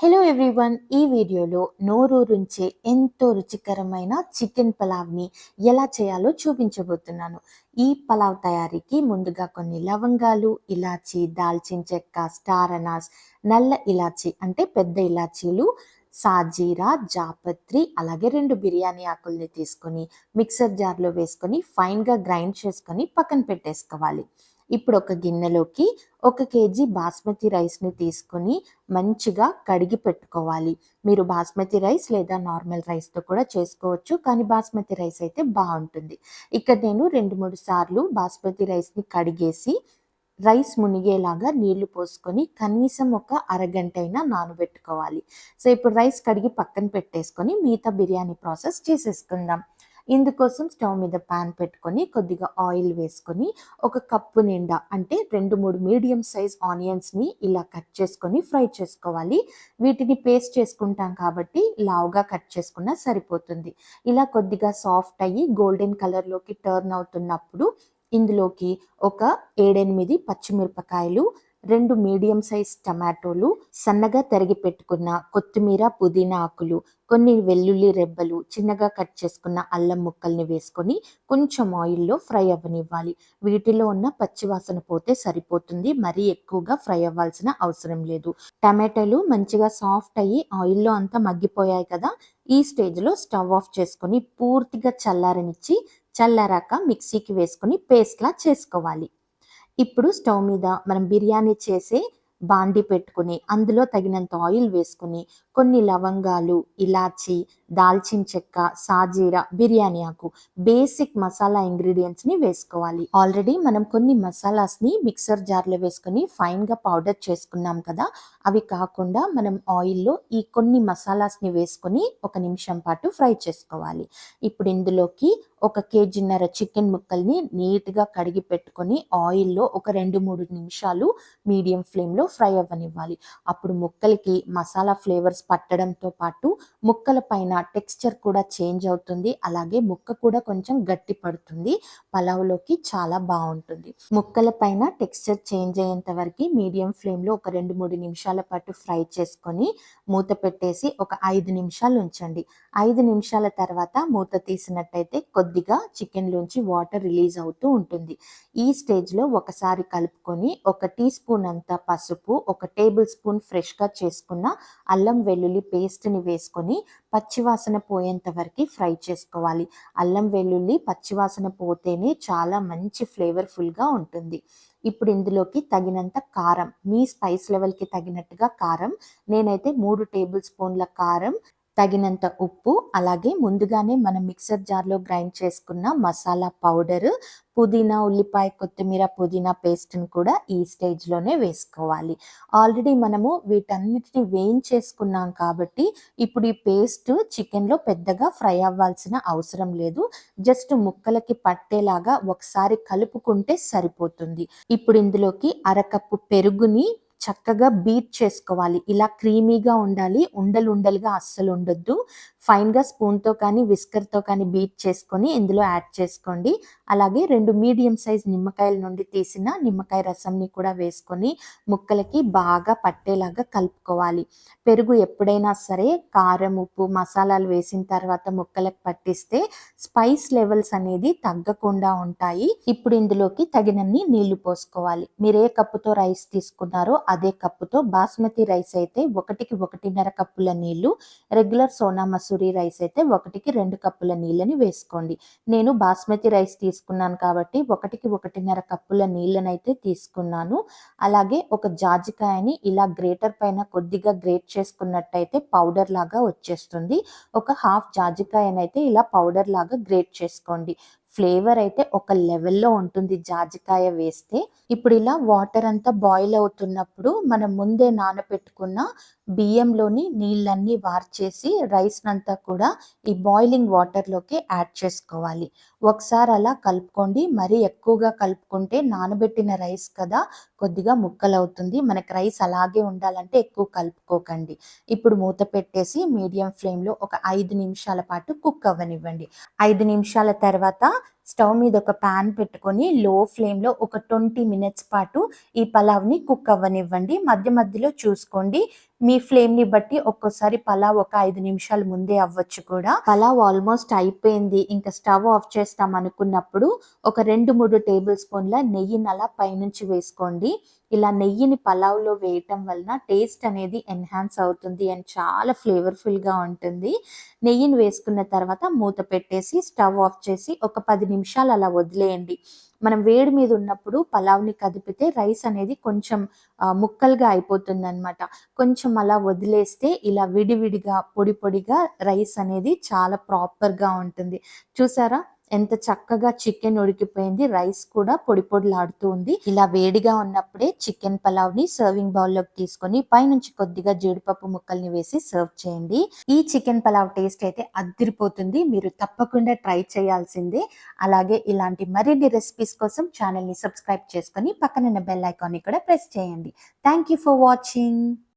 Hello everyone ఈ వీడియోలో నోరూరుంచే ఎంతో రుచికరమైన చికెన్ పలావ్ని ఎలా చేయాలో చూపించబోతున్నాను. ఈ పలావ్ తయారీకి ముందుగా కొన్ని లవంగాలు ఇలాచి దాల్చిన చెక్క స్టార్ అనాస్ నల్ల ఇలాచి అంటే పెద్ద ఇలాచీలు సాజీరా జాపత్రి అలాగే రెండు బిర్యానీ ఆకుల్ని తీసుకొని మిక్సర్ జార్లో వేసుకొని ఫైన్గా గ్రైండ్ చేసుకొని పక్కన పెట్టేసుకోవాలి. ఇప్పుడు ఒక గిన్నెలోకి ఒక కేజీ బాస్మతి రైస్ని తీసుకొని మంచిగా కడిగి పెట్టుకోవాలి. మీరు బాస్మతి రైస్ లేదా నార్మల్ రైస్తో కూడా చేసుకోవచ్చు కానీ బాస్మతి రైస్ అయితే బాగుంటుంది. ఇక్కడ నేను రెండు మూడు సార్లు బాస్మతి రైస్ని కడిగేసి రైస్ మునిగేలాగా నీళ్ళు పోసుకొని కనీసం ఒక అరగంట అయినా నానబెట్టుకోవాలి. సో ఇప్పుడు రైస్ కడిగి పక్కన పెట్టేసుకొని మిగతా బిర్యానీ ప్రాసెస్ చేసేసుకుందాం. ఇందుకోసం స్టవ్ మీద ప్యాన్ పెట్టుకొని కొద్దిగా ఆయిల్ వేసుకొని ఒక కప్పు నిండా అంటే రెండు మూడు మీడియం సైజ్ ఆనియన్స్ని ఇలా కట్ చేసుకొని ఫ్రై చేసుకోవాలి. వీటిని పేస్ట్ చేసుకుంటాం కాబట్టి లావుగా కట్ చేసుకున్నా సరిపోతుంది. ఇలా కొద్దిగా సాఫ్ట్ అయ్యి గోల్డెన్ కలర్లోకి టర్న్ అవుతున్నప్పుడు ఇందులోకి ఒక ఏడెనిమిది పచ్చిమిరపకాయలు రెండు మీడియం సైజ్ టమాటోలు సన్నగా తరిగి పెట్టుకున్న కొత్తిమీర పుదీనా ఆకులు కొన్ని వెల్లుల్లి రెబ్బలు చిన్నగా కట్ చేసుకున్న అల్లం ముక్కల్ని వేసుకొని కొంచెం ఆయిల్లో ఫ్రై అవ్వనివ్వాలి. వీటిలో ఉన్న పచ్చివాసన పోతే సరిపోతుంది. మరీ ఎక్కువగా ఫ్రై అవ్వాల్సిన అవసరం లేదు. టమాటాలు మంచిగా సాఫ్ట్ అయ్యి ఆయిల్లో అంతా మగ్గిపోయాయి కదా ఈ స్టేజ్లో స్టవ్ ఆఫ్ చేసుకొని పూర్తిగా చల్లారనిచ్చి చల్లారాక మిక్సీకి వేసుకొని పేస్ట్లా చేసుకోవాలి. ఇప్పుడు స్టవ్ మీద మనం బిర్యానీ చేసే బాండి పెట్టుకుని అందులో తగినంత ఆయిల్ వేసుకుని కొన్ని లవంగాలు ఇలాచి దాల్చిన చెక్క సాజీరా బిర్యానీ ఆకు బేసిక్ మసాలా ఇంగ్రీడియంట్స్ని వేసుకోవాలి. ఆల్రెడీ మనం కొన్ని మసాలాస్ని మిక్సర్ జార్లో వేసుకొని ఫైన్గా పౌడర్ చేసుకున్నాం కదా అవి కాకుండా మనం ఆయిల్లో ఈ కొన్ని మసాలాస్ని వేసుకొని ఒక నిమిషం పాటు ఫ్రై చేసుకోవాలి. ఇప్పుడు ఇందులోకి ఒక కేజీన్నర చికెన్ ముక్కల్ని నీట్గా కడిగి పెట్టుకొని ఆయిల్లో ఒక రెండు మూడు నిమిషాలు మీడియం ఫ్లేమ్లో ఫ్రై అవ్వనివ్వాలి. అప్పుడు ముక్కలకి మసాలా ఫ్లేవర్స్ పట్టడంతో పాటు ముక్కల పైన టెక్స్చర్ కూడా చేంజ్ అవుతుంది. అలాగే ముక్క కూడా కొంచెం గట్టి పడుతుంది. పలావ్లోకి చాలా బాగుంటుంది. ముక్కల పైన టెక్స్చర్ చేంజ్ అయ్యేంత వరకు మీడియం ఫ్లేమ్లో ఒక రెండు మూడు నిమిషాల పాటు ఫ్రై చేసుకొని మూత పెట్టేసి ఒక ఐదు నిమిషాలు ఉంచండి. ఐదు నిమిషాల తర్వాత మూత తీసినట్టయితే కొద్దిగా చికెన్లోంచి వాటర్ రిలీజ్ అవుతూ ఉంటుంది. ఈ స్టేజ్లో ఒకసారి కలుపుకొని ఒక టీ స్పూన్ అంత పసుపు ఒక టేబుల్ స్పూన్ ఫ్రెష్గా చేసుకున్న అల్లం వెల్లుల్లి పేస్ట్ని వేసుకొని పచ్చివాసన పోయేంత వరకు ఫ్రై చేసుకోవాలి. అల్లం వెల్లుల్లి పచ్చివాసన పోతేనే చాలా మంచి ఫ్లేవర్ఫుల్గా ఉంటుంది. ఇప్పుడు ఇందులోకి తగినంత కారం మీ స్పైస్ లెవెల్కి తగినట్టుగా కారం నేనైతే మూడు టేబుల్ స్పూన్ల కారం తగినంత ఉప్పు అలాగే ముందుగానే మనం మిక్సర్ జార్లో గ్రైండ్ చేసుకున్న మసాలా పౌడర్ పుదీనా ఉల్లిపాయ కొత్తిమీర పుదీనా పేస్ట్ని కూడా ఈ స్టేజ్లోనే వేసుకోవాలి. ఆల్రెడీ మనము వీటన్నిటిని వేయించేసుకున్నాం కాబట్టి ఇప్పుడు ఈ పేస్ట్ చికెన్లో పెద్దగా ఫ్రై అవ్వాల్సిన అవసరం లేదు. జస్ట్ ముక్కలకి పట్టేలాగా ఒకసారి కలుపుకుంటే సరిపోతుంది. ఇప్పుడు ఇందులోకి అరకప్పు పెరుగుని చక్కగా బీట్ చేసుకోవాలి. ఇలా క్రీమీగా ఉండాలి. ఉండలు ఉండలుగా అస్సలు ఉండొద్దు. ఫైన్గా స్పూన్తో కానీ విస్కర్తో కానీ బీట్ చేసుకొని ఇందులో యాడ్ చేసుకోండి. అలాగే రెండు మీడియం సైజ్ నిమ్మకాయల నుండి తీసిన నిమ్మకాయ రసంని కూడా వేసుకొని ముక్కలకి బాగా పట్టేలాగా కలుపుకోవాలి. పెరుగు ఎప్పుడైనా సరే కారం ఉప్పు మసాలాలు వేసిన తర్వాత ముక్కలకు పట్టిస్తే స్పైస్ లెవెల్స్ అనేది తగ్గకుండా ఉంటాయి. ఇప్పుడు ఇందులోకి తగినన్ని నీళ్ళు పోసుకోవాలి. మీరు ఏ కప్పుతో రైస్ తీసుకున్నారో అదే కప్పుతో బాస్మతి రైస్ అయితే ఒకటికి ఒకటిన్నర కప్పుల నీళ్ళు రెగ్యులర్ సోనా మసూరి రైస్ అయితే ఒకటికి రెండు కప్పుల నీళ్ళని వేసుకోండి. నేను బాస్మతి రైస్ తీసుకున్నాను కాబట్టి ఒకటికి ఒకటిన్నర కప్పుల నీళ్ళనైతే తీసుకున్నాను. అలాగే ఒక జాజికాయని ఇలా గ్రేటర్ పైన కొద్దిగా గ్రేట్ చేసుకున్నట్టయితే పౌడర్ లాగా వచ్చేస్తుంది. ఒక హాఫ్ జాజికాయనైతే ఇలా పౌడర్ లాగా గ్రేట్ చేసుకోండి. ఫ్లేవర్ అయితే ఒక లెవెల్లో ఉంటుంది జాజికాయ వేస్తే. ఇప్పుడు ఇలా వాటర్ అంతా బాయిల్ అవుతున్నప్పుడు మనం ముందే నానబెట్టుకున్న బియ్యంలోని నీళ్ళన్నీ వార్చేసి రైస్ అంతా కూడా ఈ బాయిలింగ్ వాటర్లోకి యాడ్ చేసుకోవాలి. ఒకసారి అలా కలుపుకోండి. మరీ ఎక్కువగా కలుపుకుంటే నానబెట్టిన రైస్ కదా కొద్దిగా ముక్కలవుతుంది. మనకి రైస్ అలాగే ఉండాలంటే ఎక్కువ కలుపుకోకండి. ఇప్పుడు మూత పెట్టేసి మీడియం ఫ్లేమ్లో ఒక ఐదు నిమిషాల పాటు కుక్ అవ్వనివ్వండి. ఐదు నిమిషాల తర్వాత స్టవ్ మీద ఒక ప్యాన్ పెట్టుకొని లో ఫ్లేమ్లో ఒక ట్వంటీ మినిట్స్ పాటు ఈ పలావ్ని కుక్ అవ్వనివ్వండి. మధ్య మధ్యలో చూసుకోండి. మీ ఫ్లేమ్ని బట్టి ఒక్కోసారి పలావ్ ఒక ఐదు నిమిషాలు ముందే అవ్వచ్చు కూడా. పలావ్ ఆల్మోస్ట్ అయిపోయింది. ఇంకా స్టవ్ ఆఫ్ చేస్తాం అనుకున్నప్పుడు ఒక రెండు మూడు టేబుల్ స్పూన్ల నెయ్యిని అలా పైనుంచి వేసుకోండి. ఇలా నెయ్యిని పలావ్లో వేయటం వలన టేస్ట్ అనేది ఎన్హాన్స్ అవుతుంది అండ్ చాలా ఫ్లేవర్ఫుల్గా ఉంటుంది. నెయ్యిని వేసుకున్న తర్వాత మూత పెట్టేసి స్టవ్ ఆఫ్ చేసి ఒక పది నిమిషాలు అలా వదిలేయండి. మనం వేడి మీద ఉన్నప్పుడు పలావ్ని కదిపితే రైస్ అనేది కొంచెం ముక్కలుగా అయిపోతుంది అనమాట కొంచెం అలా వదిలేస్తే ఇలా విడివిడిగా పొడి పొడిగా రైస్ అనేది చాలా ప్రాపర్గా ఉంటుంది. చూసారా? ఎంత చక్కగా చికెన్ ఉడికిపోయింది రైస్ కూడా పొడి పొడిలాడుతూ ఉంది. ఇలా వేడిగా ఉన్నప్పుడే చికెన్ పలావ్ని సర్వింగ్ బౌల్లోకి తీసుకొని పైనుంచి కొద్దిగా జీడిపప్పు ముక్కల్ని వేసి సర్వ్ చేయండి. ఈ చికెన్ పలావ్ టేస్ట్ అయితే అద్దిరిపోతుంది మీరు తప్పకుండా ట్రై చేయాల్సిందే. అలాగే ఇలాంటి మరిన్ని రెసిపీస్ కోసం ఛానల్ని సబ్స్క్రైబ్ చేసుకొని పక్కనున్న బెల్ ఐకాన్ని కూడా ప్రెస్ చేయండి. Thank you for watching.